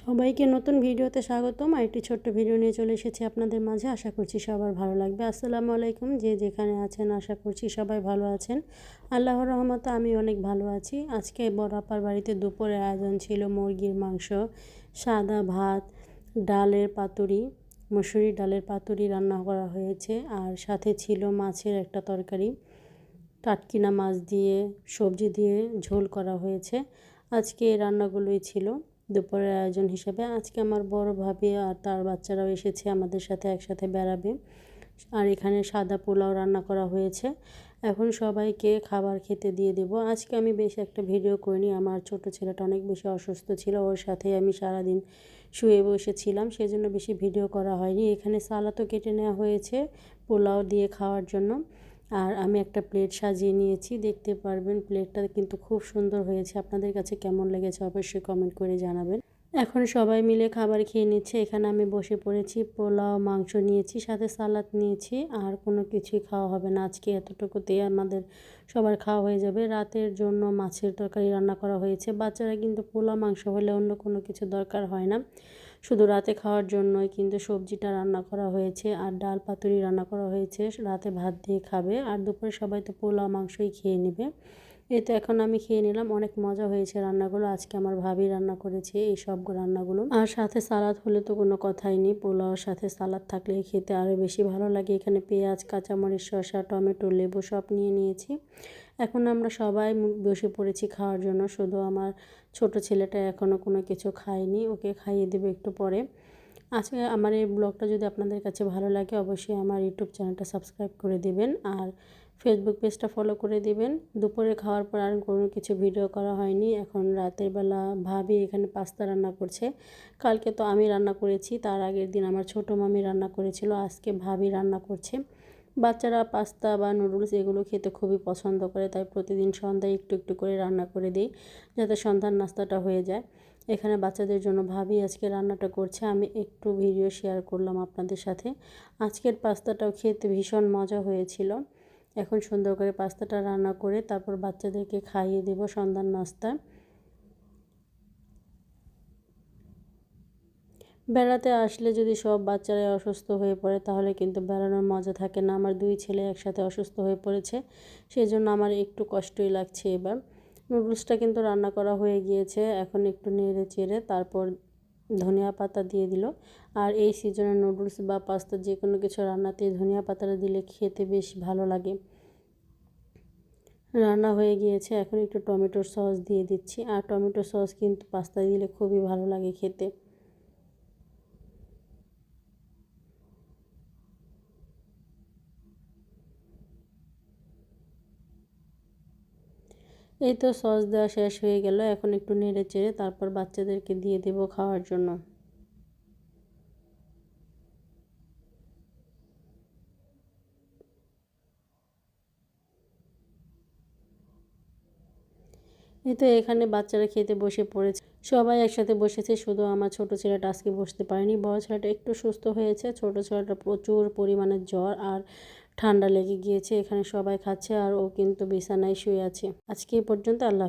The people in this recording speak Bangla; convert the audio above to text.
সবাইকে নতুন ভিডিওতে স্বাগতম। একটি ছোট্ট ভিডিও নিয়ে চলে এসেছি আপনাদের মাঝে। আশা করছি সবার ভালো লাগবে। আসসালামু আলাইকুম। যে যেখানে আছেন, আশা করছি সবাই ভালো আছেন। আল্লাহর রহমতে আমি অনেক ভালো আছি। আজকে বড় আপার বাড়িতে দুপুরে আয়োজন ছিল মুরগির মাংস, সাদা ভাত, ডালের পাতুরি, মসুরি ডালের পাতুরি রান্না করা হয়েছে। আর সাথে ছিল মাছের একটা তরকারি, টাটকিনা মাছ দিয়ে, সবজি দিয়ে ঝোল করা হয়েছে। আজকে এই রান্নাগুলোই ছিল। দুপুরের আয়োজন হিসেবে আজকে আমার বড় ভাবি আর তার বাচ্চারাও এসেছে আমাদের সাথে একসাথে বেড়াবে। আর এখানে সাদা পোলাও রান্না করা হয়েছে। এখন সবাইকে খাবার খেতে দিয়ে দেব। আজকে আমি বেশ একটা ভিডিও করিনি। আমার ছোট ছেলেটা অনেক বেশি অসুস্থ ছিল। ওর সাথে আমি সারাদিন শুয়ে বসেছিলাম। সেজন্য বেশি ভিডিও করা হয়নি। এখানে সালাতও কেটে নেওয়া হয়েছে পোলাও দিয়ে খাওয়ার জন্য। আর আমি একটা প্লেট সাজিয়ে নিয়েছি, দেখতে পারবেন প্লেটটা কিন্তু খুব সুন্দর হয়েছে। আপনাদের কাছে কেমন লেগেছে অবশ্যই কমেন্ট করে জানাবেন। এখন সবাই মিলে খাবার খেয়ে নিচ্ছে। এখানে আমি বসে পড়েছি, পোলাও, মাংস নিয়েছি, সাথে সালাদ নিয়েছি। আর কোনো কিছুই খাওয়া হবে না। আজকে এতটুকুতেই আমাদের সবার খাওয়া হয়ে যাবে। রাতের জন্য মাছের তরকারি রান্না করা হয়েছে। বাচ্চারা কিন্তু পোলাও, মাংস হলে অন্য কোনো কিছু দরকার হয় না। শুধু রাতে খাওয়ার জন্যই কিন্তু সবজিটা রান্না করা হয়েছে আর ডাল পাতুরি রান্না করা হয়েছে। রাতে ভাত দিয়ে খাবে আর দুপুরে সবাই তো পোলাও, মাংসই খেয়ে নেবে। এই তো এখন আমি খেয়ে নিলাম, অনেক মজা হয়েছে রান্নাগুলো। আজকে আমার ভাবি রান্না করেছে এই সব রান্নাগুলো। আর সাথে সালাদ হলে তো কোনো কথাই নেই, পোলাওর সাথে সালাদ থাকলে খেতে আরও বেশি ভালো লাগে। এখানে পেঁয়াজ, কাঁচামরিচ, শসা, টমেটো, লেবু সব নিয়ে নিয়েছি। এখন আমরা সবাই বসে পড়েছি খাওয়ার জন্য। শুধু আমার ছোট ছেলেটা এখনও কোনো কিছু খায়নি, ওকে খাইয়ে দেবে একটু পরে। আজকে আমার এই ব্লগটা যদি আপনাদের কাছে ভালো লাগে, অবশ্যই আমার ইউটিউব চ্যানেলটা সাবস্ক্রাইব করে দিবেন আর ফেসবুক পেজটা ফলো করে দিবেন। দুপুরে খাওয়ার পর আর কোনো কিছু ভিডিও করা হয়নি। এখন রাতের বেলা ভাবি এখানে পাস্তা রান্না করছে। কালকে তো আমি রান্না করেছি, তার আগের দিন আমার ছোট মামি রান্না করেছিল, আজকে ভাবি রান্না করছে। বাচ্চারা পাস্তা বা নুডলস এগুলো খেতে খুবই পছন্দ করে, তাই প্রতিদিন সন্ধ্যায় একটু একটু করে রান্না করে দিই, যাতে সন্ধ্যার নাস্তাটা হয়ে যায়। এখানে বাচ্চাদের জন্য, ভাবি, আজকে রান্নাটা করছে, আমি একটু ভিডিও শেয়ার করলাম আপনাদের সাথে। আজকের পাস্তাটাও খেতে ভীষণ মজা হয়েছিল। এখন সুন্দর করে পাস্তাটা রান্না করে তারপর বাচ্চাদেরকে খাইয়ে দেব সন্ধ্যার নাস্তা। বেড়াতে আসলে যদি সব বাচ্চারাই অসুস্থ হয়ে পড়ে, তাহলে কিন্তু বেড়ানোর মজা থাকে না। আমার দুই ছেলে একসাথে অসুস্থ হয়ে পড়েছে সেই জন্য আমার একটু কষ্টই লাগছে এবার। নুডলসটা কিন্তু রান্না করা হয়ে গিয়েছে। এখন একটু নেড়ে চেড়ে তারপর ধনিয়া পাতা দিয়ে দিল। আর এই সিজনের নুডলস বা পাস্তা যে কোনো কিছু রান্নাতে ধনিয়া পাতাটা দিলে খেতে বেশ ভালো লাগে। রান্না হয়ে গিয়েছে। এখন একটু টমেটোর সস দিয়ে দিচ্ছি। আর টমেটো সস কিন্তু পাস্তা দিলে খুবই ভালো লাগে খেতে। এই তো সস দেওয়া শেষ হয়ে গেল, এখন একটু নেড়ে চেড়ে তারপর বাচ্চাদেরকে দিয়ে দেব খাওয়ার জন্য। এই তো এখানে বাচ্চারা খেতে বসে পড়েছে। সবাই একসাথে বসেছে, শুধু আমার ছোট ছেলেটা আজকে বসতে পারেনি। বড় ছেলেটা একটু সুস্থ হয়েছে, ছোট ছেলেটা প্রচুর পরিমাণে জ্বর আর ঠান্ডা লেগে গিয়েছে, এখানে সবাই খাচ্ছে আর ও কিন্তু বিছানায় শুয়ে আছে। আজকে এ পর্যন্ত আল্লাহ